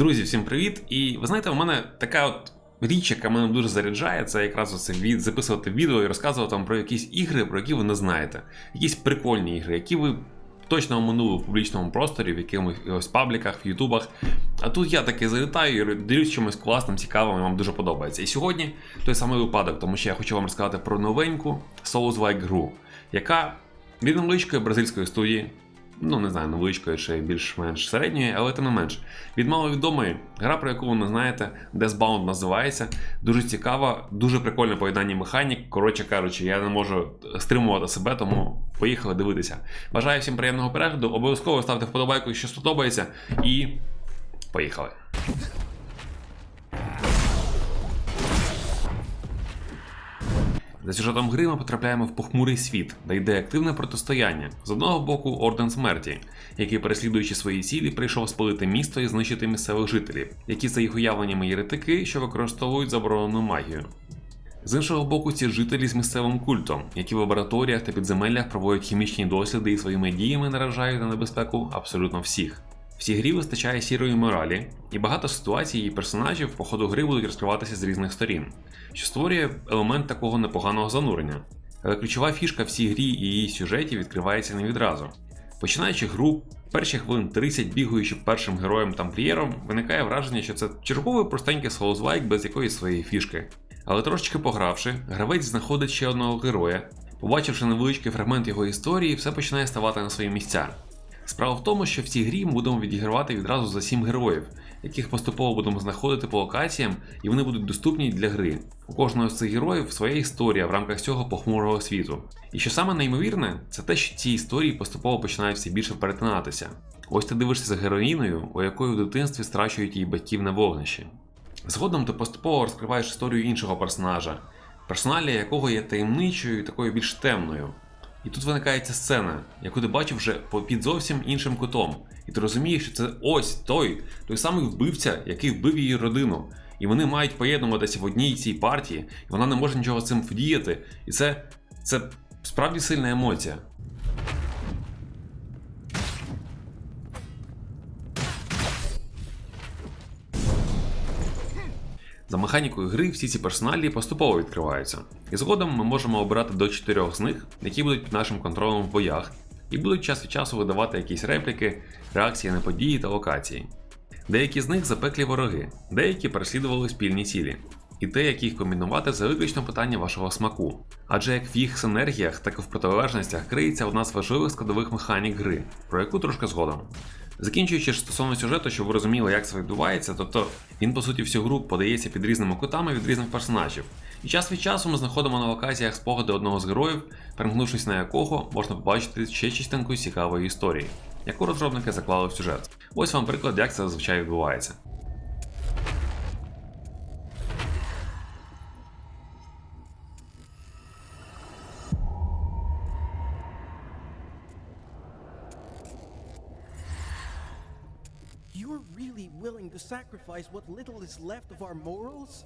Друзі, всім привіт! І ви знаєте, у мене така от річ, яка мене дуже заряджає, це якраз оце записувати відео і розказувати вам про якісь ігри, про які ви не знаєте. Якісь прикольні ігри, які ви точно оминули в публічному просторі, в якихось пабліках, в ютубах. А тут я таки залітаю і ділюсь чимось класним, цікавим, і вам дуже подобається. І сьогодні той самий випадок, тому що я хочу вам розказати про новеньку Souls-like гру, яка від невеличкої бразильської студії ну не знаю, невеличкої чи більш-менш середньої, але тим не менш. Від маловідомої гра, про яку ви не знаєте, Deathbound називається. Дуже цікава, дуже прикольне поєднання механік. Коротше кажучи, я не можу стримувати себе, тому поїхали дивитися. Бажаю всім приємного перегляду. Обов'язково ставте вподобайку, якщо сподобається, і поїхали. За сюжетом гри ми потрапляємо в похмурий світ, де йде активне протистояння. З одного боку, орден смерті, який, переслідуючи свої цілі, прийшов спалити місто і знищити місцевих жителів, які за їх уявленнями єретики, що використовують заборонену магію. З іншого боку, ці жителі з місцевим культом, які в лабораторіях та підземеллях проводять хімічні досліди і своїми діями наражають на небезпеку абсолютно всіх. В цій грі вистачає сірої моралі, і багато ситуацій і персонажів по ходу гри будуть розкриватися з різних сторін, що створює елемент такого непоганого занурення. Але ключова фішка в цій грі і її сюжеті відкривається не відразу. Починаючи гру, перші хвилин 30 бігаючи першим героєм тамплієром, виникає враження, що це черговий простенький соузлайк без якоїсь своєї фішки. Але трошечки погравши, гравець знаходить ще одного героя, побачивши невеличкий фрагмент його історії, все починає ставати на свої місця. Справа в тому, що в цій грі ми будемо відігравати відразу за 7 героїв, яких поступово будемо знаходити по локаціям, і вони будуть доступні для гри. У кожного з цих героїв своя історія в рамках цього похмурого світу. І що саме неймовірне, це те, що ці історії поступово починають все більше перетинатися. Ось ти дивишся за героїною, у якої в дитинстві страчують її батьків на вогнищі. Згодом ти поступово розкриваєш історію іншого персонажа, персоналія якого є таємничою і такою більш темною. І тут виникає ця сцена, яку ти бачив вже під зовсім іншим кутом. І ти розумієш, що це ось той, той самий вбивця, який вбив її родину. І вони мають поєднуватися в одній цій партії, і вона не може нічого з цим вдіяти. І це, це справді сильна емоція. За механікою гри всі ці персоналі поступово відкриваються, і згодом ми можемо обирати до чотирьох з них, які будуть під нашим контролем в боях, і будуть час від часу видавати якісь репліки, реакції на події та локації. Деякі з них запеклі вороги, деякі переслідували спільні цілі, і те, як їх комбінувати, це виключно питання вашого смаку. Адже як в їх синергіях, так і в протилежностях криється одна з важливих складових механік гри, про яку трошки згодом. Закінчуючи ж стосовно сюжету, щоб ви розуміли, як це відбувається, тобто він, по суті, всю гру подається під різними кутами від різних персонажів. І час від часу ми знаходимо на локаціях спогади одного з героїв, перемкнувшись на якого можна побачити ще частинку цікавої історії, яку розробники заклали в сюжет. Ось вам приклад, як це зазвичай відбувається. Really willing to sacrifice what little is left of our morals?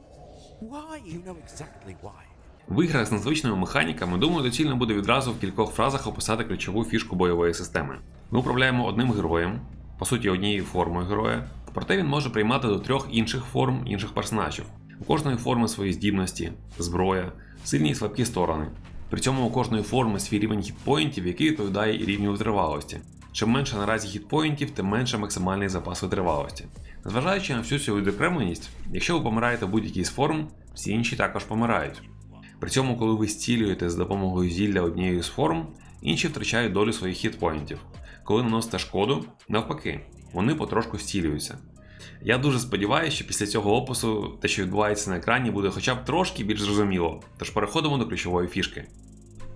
Why? You know exactly why. В іграх з незвичними механіками, думаю, доцільно буде відразу в кількох фразах описати ключову фішку бойової системи. Ми управляємо одним героєм, по суті, однією формою героя, проте він може приймати до трьох інших форм інших персонажів. У кожної форми свої здібності, зброя, сильні і слабкі сторони. При цьому у кожної форми свій рівень хітпоінтів, який відповідає і рівню витривалості. Чим менше наразі хітпоінтів, тим менше максимальний запас витривалості. Зважаючи на всю цю відокремленість, якщо ви помираєте в будь-якій з форм, всі інші також помирають. При цьому, коли ви зцілюєте з допомогою зілля однієї з форм, інші втрачають долю своїх хітпоінтів. Коли наносите шкоду, навпаки, вони потрошку зцілюються. Я дуже сподіваюся, що після цього опису те, що відбувається на екрані, буде хоча б трошки більш зрозуміло, тож переходимо до ключової фішки.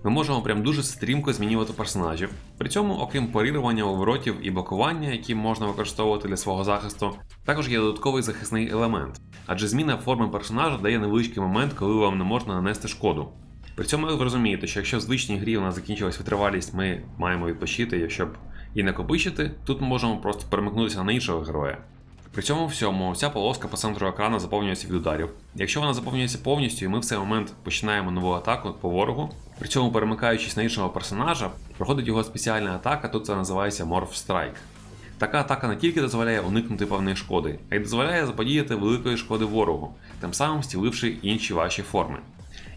Ми можемо прям дуже стрімко змінювати персонажів. При цьому, окрім парірування уворотів і блокування, які можна використовувати для свого захисту, також є додатковий захисний елемент, адже зміна форми персонажа дає невеличкий момент, коли вам не можна нанести шкоду. При цьому ви розумієте, що якщо в звичній грі у нас закінчилась витривалість, ми маємо відпочити, щоб її накопичити, тут ми можемо просто перемикнутися на іншого героя. При цьому всьому ця полоска по центру екрану заповнюється від ударів. Якщо вона заповнюється повністю, і ми в цей момент починаємо нову атаку по ворогу, при цьому перемикаючись на іншого персонажа, проходить його спеціальна атака, тут це називається Morph Strike. Така атака не тільки дозволяє уникнути певної шкоди, а й дозволяє заподіяти великої шкоди ворогу, тим самим стіливши інші ваші форми.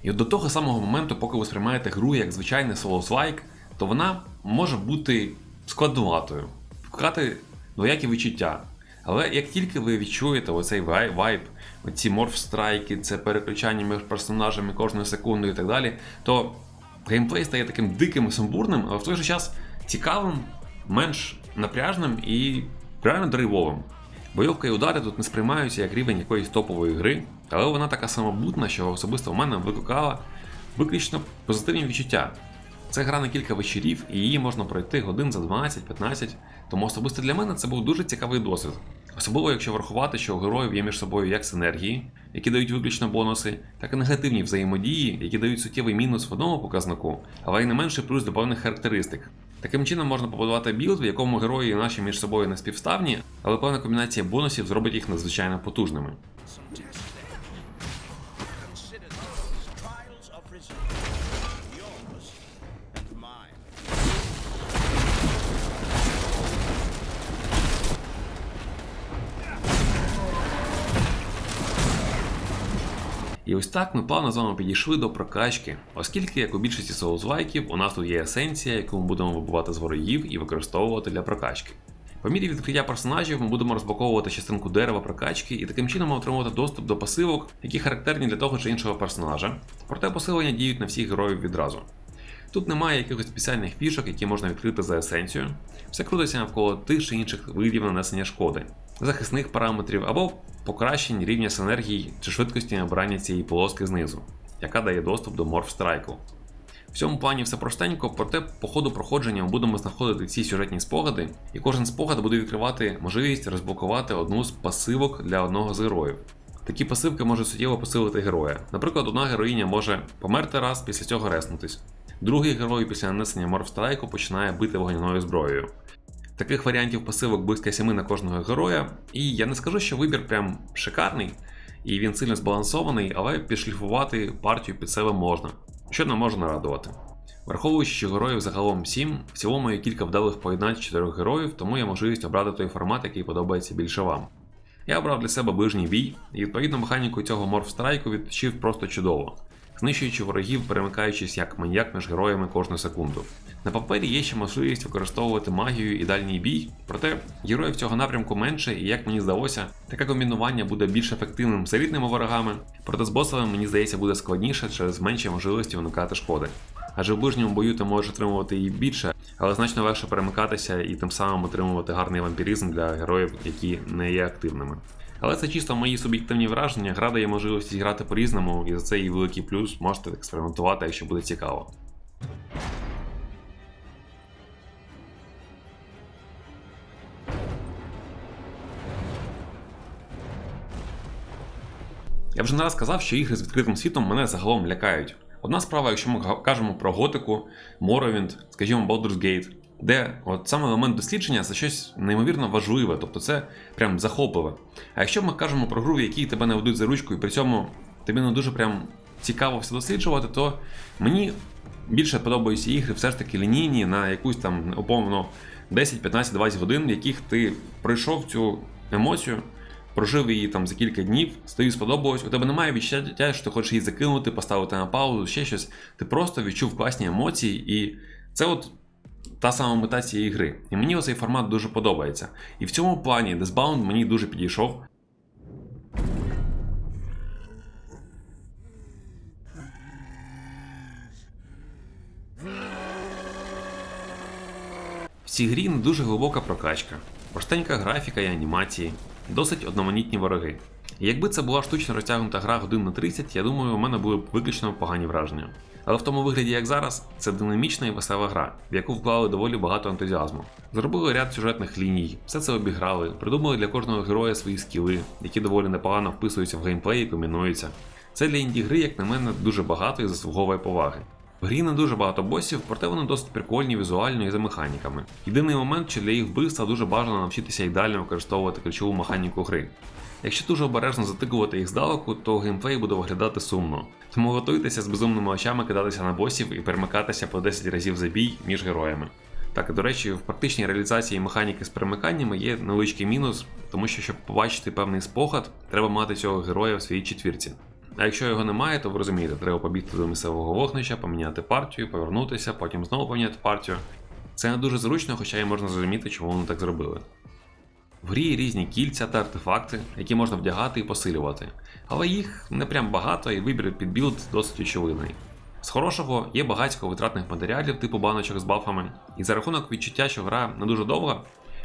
І до того самого моменту, поки ви сприймаєте гру як звичайний Souls-like, то вона може бути складноватою, вкати двоякі відчуття. Але як тільки ви відчуєте оцей вайб, ці морф-страйки, це переключання між персонажами кожної секунди і так далі, то геймплей стає таким диким і сумбурним, але в той же час цікавим, менш напряжним і реально драйвовим. Бойовка і удари тут не сприймаються як рівень якоїсь топової гри, але вона така самобутна, що особисто в мене викликала виключно позитивні відчуття. Це гра на кілька вечорів, і її можна пройти годин за 12-15, тому особисто для мене це був дуже цікавий досвід. Особливо, якщо врахувати, що у героїв є між собою як синергії, які дають виключно бонуси, так і негативні взаємодії, які дають суттєвий мінус в одному показнику, але й не менший плюс до певних характеристик. Таким чином можна побудувати білд, в якому герої наші між собою не співставні, але певна комбінація бонусів зробить їх надзвичайно потужними. І ось так ми плавно з вами підійшли до прокачки, оскільки, як у більшості соузлайків, у нас тут є есенція, яку ми будемо вибивати з ворогів і використовувати для прокачки. По мірі відкриття персонажів ми будемо розблоковувати частинку дерева прокачки і таким чином отримувати доступ до пасивок, які характерні для того чи іншого персонажа. Проте посилення діють на всіх героїв відразу. Тут немає якихось спеціальних фішок, які можна відкрити за есенцію. Все крутиться навколо тих чи інших видів нанесення шкоди, захисних параметрів або покращень рівня синергії чи швидкості набирання цієї полоски знизу, яка дає доступ до морфстрайку. В цьому плані все простенько, проте по ходу проходження ми будемо знаходити ці сюжетні спогади, і кожен спогад буде відкривати можливість розблокувати одну з пасивок для одного з героїв. Такі пасивки можуть суттєво посилити героя. Наприклад, одна героїня може померти раз, після цього реснутись. Другий герой після нанесення морфстрайку починає бити вогняною зброєю. Таких варіантів пасивок близько 7 на кожного героя, і я не скажу, що вибір прям шикарний, і він сильно збалансований, але підшліфувати партію під себе можна, що не може нарадувати. Враховуючи, що героїв загалом 7, в цілому є кілька вдалих поєднань з 4 героїв, тому є можливість обрати той формат, який подобається більше вам. Я обрав для себе ближній бій, і відповідно механіку цього морфстрайку відточив просто чудово, знищуючи ворогів, перемикаючись як маньяк між героями кожну секунду. На папері є ще можливість використовувати магію і дальній бій, проте героїв цього напрямку менше, і як мені здалося, таке комбінування буде більш ефективним з елітними ворогами, проте з босами, мені здається, буде складніше через менші можливості уникати шкоди. Адже в ближньому бою ти можеш отримувати її більше, але значно легше перемикатися і тим самим отримувати гарний вампіризм для героїв, які не є активними. Але це чисто мої суб'єктивні враження. Гра дає можливість грати по-різному, і за це її великий плюс можете експериментувати, якщо буде цікаво. Я вже не раз казав, що ігри з відкритим світом мене загалом лякають. Одна справа, якщо ми кажемо про готику, Morrowind, скажімо, Baldur's Gate, де от саме елемент дослідження це щось неймовірно важливе, тобто це прям захопливе. А якщо ми кажемо про гру, в якій тебе не ведуть за ручку, і при цьому тобі не дуже прям цікаво все досліджувати, то мені більше подобаються ігри все ж таки лінійні на якусь там умовно 10, 15, 20 годин, в яких ти пройшов цю емоцію, прожив її там за кілька днів, тобі сподобалось, у тебе немає відчуття, що ти хочеш її закинути, поставити на паузу, ще щось. Ти просто відчув класні емоції, і це от та сама мета цієї гри. І мені оцей формат дуже подобається. І в цьому плані Deathbound мені дуже підійшов. В цій грі не дуже глибока прокачка, простенька графіка і анімації, досить одноманітні вороги. Якби це була штучно розтягнута гра годин на 30, я думаю, у мене були б виключно погані враження. Але в тому вигляді, як зараз, це динамічна і весела гра, в яку вклали доволі багато ентузіазму. Зробили ряд сюжетних ліній, все це обіграли, придумали для кожного героя свої скіли, які доволі непогано вписуються в геймплей і комінуються. Це для інді гри, як на мене, дуже багато і заслуговує поваги. В грі не дуже багато босів, проте вони досить прикольні візуально і за механіками. Єдиний момент, що для їх вбивства дуже бажано навчитися ідеально використовувати ключову механіку гри. Якщо дуже обережно затикувати їх здалеку, то геймплей буде виглядати сумно. Тому готуйтеся з безумними очами кидатися на босів і перемикатися по 10 разів за бій між героями. Так, до речі, в практичній реалізації механіки з перемиканнями є невеличкий мінус, тому що щоб побачити певний спогад, треба мати цього героя в своїй четвірці. А якщо його немає, то ви розумієте, треба побігти до місцевого вогнища, поміняти партію, повернутися, потім знову поміняти партію. Це не дуже зручно, хоча й можна зрозуміти, чому вони так зробили. В грі є різні кільця та артефакти, які можна вдягати і посилювати, але їх не прям багато і вибір під білд досить очевидний. З хорошого є багатько витратних матеріалів типу баночок з бафами, і за рахунок відчуття, що гра не дуже довга,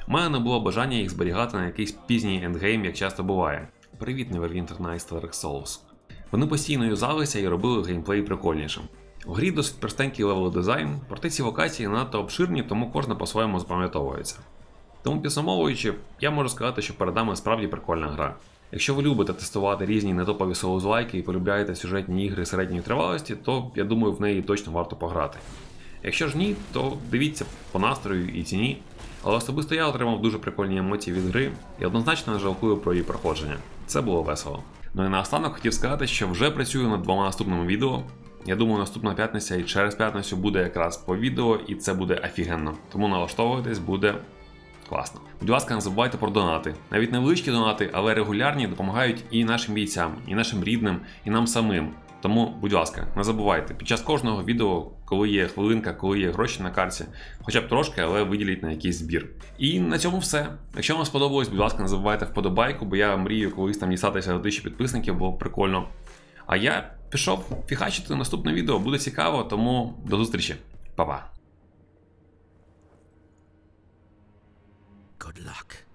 у мене не було бажання їх зберігати на якийсь пізній ендгейм, як часто буває. Привіт, Neverwinter Nights Dark Souls. Вони постійно юзалися і робили геймплей прикольнішим. У грі досить простенький левел дизайн, проте ці локації надто обширні, тому кожна по-своєму запам'ятовується. Тому підсумовуючи, я можу сказати, що перед нами справді прикольна гра. Якщо ви любите тестувати різні нетопові соузлайки і полюбляєте сюжетні ігри середньої тривалості, то я думаю, в неї точно варто пограти. Якщо ж ні, то дивіться по настрою і ціні. Але особисто я отримав дуже прикольні емоції від гри і однозначно не жалкую про її проходження. Це було весело. Ну і наостанок хотів сказати, що вже працюю над двома наступними відео. Я думаю, наступна п'ятниця і через п'ятницю буде якраз по відео, і це буде офігенно. Тому налаштовуйтесь, буде Класно. Будь ласка, не забувайте про донати. Навіть невеличкі донати, але регулярні допомагають і нашим бійцям, і нашим рідним, і нам самим. Тому, будь ласка, не забувайте, під час кожного відео, коли є хвилинка, коли є гроші на карті, хоча б трошки, але виділіть на якийсь збір. І на цьому все. Якщо вам сподобалось, будь ласка, не забувайте вподобайку, бо я мрію колись там дістатися до тисячі підписників, було прикольно. А я пішов фігачити наступне відео, буде цікаво, тому до зустрічі. Па-па. Good luck.